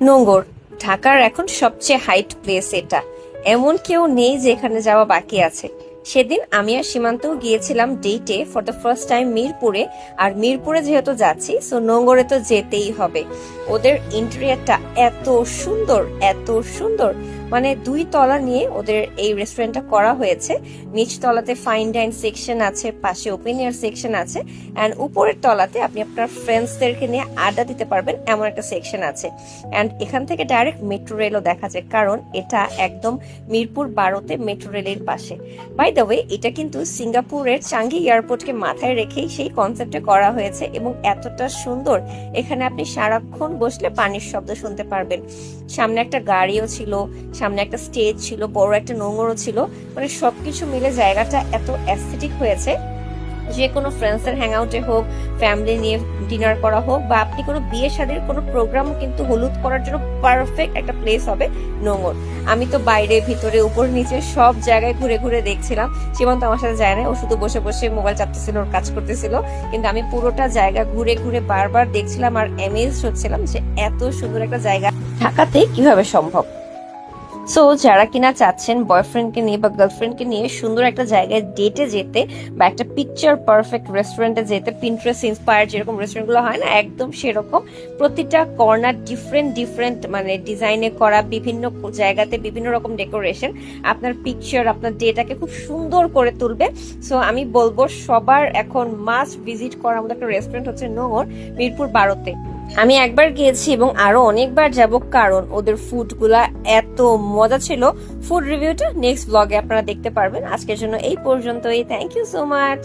নোঙ্গর, ঢাকার এখন সবচেয়ে হাইট প্লেস এটা। এমন কেউ নেই যেখানে যাওয়া বাকি আছে। সেদিন আমি আর সীমান্তও গিয়েছিলাম ডেটে ফর দ্য ফার্স্ট টাইম মিরপুরে, আর মিরপুরে যেহেতু যাচ্ছি সো নোঙ্গরে তো যেতেই হবে। ওদের ইন্টেরিয়ারটা এত সুন্দর এত সুন্দর। মানে দুই তলা নিয়ে ওদের এই রেস্টুরেন্টটা করা হয়েছে। নিচ তলাতে ফাইন ডাইন সেকশন আছে, পাশে ওপেন এয়ার সেকশন আছে অ্যান্ড উপরের তলাতে আপনি আপনার ফ্রেন্ডসদেরকে নিয়ে আড্ডা দিতে পারবেন এমন একটা সেকশন আছে। অ্যান্ড এখান থেকে ডাইরেক্ট মেট্রো রেলও দেখা যায় কারণ এটা একদম মিরপুর বারোতে মেট্রো রেলের পাশে। বাই দ্য ওয়ে এটা কিন্তু সিঙ্গাপুরের চাঙ্গি এয়ারপোর্টকে মাথায় রেখেই সেই কনসেপ্টে করা হয়েছে এবং এতটা সুন্দর। এখানে আপনি সারাক্ষণ বসলে পানির শব্দ শুনতে পারবেন। সামনে একটা গাড়িও ছিল সামনে একটা স্টেজ ছিল, বড় একটা নোংরও ছিল। মানে সবকিছু মিলে জায়গাটা এত অ্যাস্থেটিক হয়েছে। যে কোনো ফ্রেন্ডসের হ্যাং আউটে হোক ফ্যামিলি নিয়ে ডিনার করা হোক, বা আপনি কোনো বিয়ে শাদীর কোনো প্রোগ্রাম কিন্তু হলুদ করার জন্য পারফেক্ট একটা প্লেস হবে নোংর আমি তো বাইরে, ভিতরে, উপর, নিচে সব জায়গায় ঘুরে ঘুরে দেখছিলাম। সীমান্ত আমার সাথে যায় না ও শুধু বসে বসে মোবাইল চাপতেছিল, ওর কাজ করতেছিল। কিন্তু আমি পুরোটা জায়গা ঘুরে ঘুরে বারবার দেখছিলাম আর অ্যামেজ হচ্ছিলাম যে এত সুন্দর একটা জায়গা। ঢাকাতে কীভাবে সম্ভব? সো যারা কিনা চাচ্ছেন বয়ফ্রেন্ডকে নিয়ে বা গার্লফ্রেন্ডকে নিয়ে সুন্দর একটা জায়গায় ডেটে যেতে বা একটা পিকচার পারফেক্ট রেস্টুরেন্টে যেতে পিন্টারেস্ট ইন্সপায়ার যেরকম রেস্টুরেন্টগুলো হয় না, একদম সেরকম প্রতিটা কর্নার ডিফারেন্ট ডিফারেন্ট মানে ডিজাইনে করা, বিভিন্ন জায়গাতে বিভিন্ন রকম ডেকোরেশন আপনার পিকচার আপনার ডেটাকে খুব সুন্দর করে তুলবে। সো আমি বলব সবার এখন মাস্ট ভিজিট করার মতো একটা রেস্টুরেন্ট হচ্ছে নোংর মিরপুর বারোতে। আমি একবার গিয়েছি এবং আরও অনেকবার যাব, কারণ ওদের ফুডগুলা এত মজা ছিল। ফুড রিভিউটা নেক্সট ব্লগে আপনারা দেখতে পারবেন। আজকের জন্য এই পর্যন্তই। Thank you so much